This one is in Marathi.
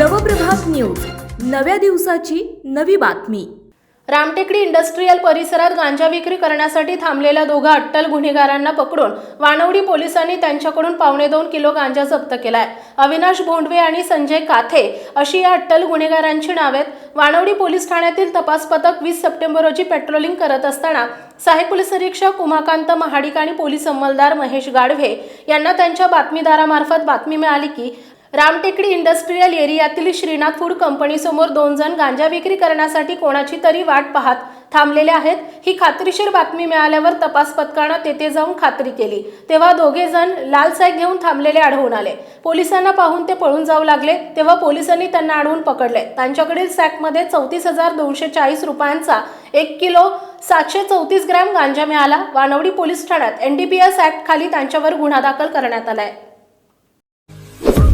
नव्या दिवसाची नवी बातमी. रामटेकडी इंडस्ट्रीयल परिसरात गांजा विक्री करण्यासाठी थांबलेल्या दोघा अट्टल गुन्हेगारांना पकडून वानवडी पोलिसांनी त्यांच्याकडून पावणे दोन किलो गांजा जप्त केलाय. अविनाश भोंडवे आणि संजय काथे अशी या अट्टल गुन्हेगारांची नावे आहेत. वानवडी पोलीस ठाण्यातील तपास पथक वीस सप्टेंबर रोजी पेट्रोलिंग करत असताना सहाय्यक पोलीस निरीक्षक उमाकांत महाडिक आणि पोलीस अंमलदार महेश गाढवे यांना त्यांच्या बातमीदारामार्फत बातमी मिळाली की रामटेकडी इंडस्ट्रीयल एरियातील श्रीनाथ फूड कंपनीसमोर दोन जण गांजा विक्री करण्यासाठी कोणाची तरी वाट पाहत थांबलेले आहेत. ही खात्रीशीर बातमी मिळाल्यावर तपास पथकानं तेथे जाऊन खात्री केली. तेव्हा दोघे जण लाल सॅग घेऊन थांबलेले आढळून आले. पोलिसांना पाहून ते पळून जाऊ लागले. तेव्हा पोलिसांनी त्यांना अडवून पकडले. त्यांच्याकडील सॅकमध्ये चौतीस हजार दोनशे चाळीस रुपयांचा एक किलो सातशे चौतीस ग्रॅम गांजा मिळाला. वानवडी पोलीस ठाण्यात एनडीपीएस ऍक्ट खाली त्यांच्यावर गुन्हा दाखल करण्यात आलाय.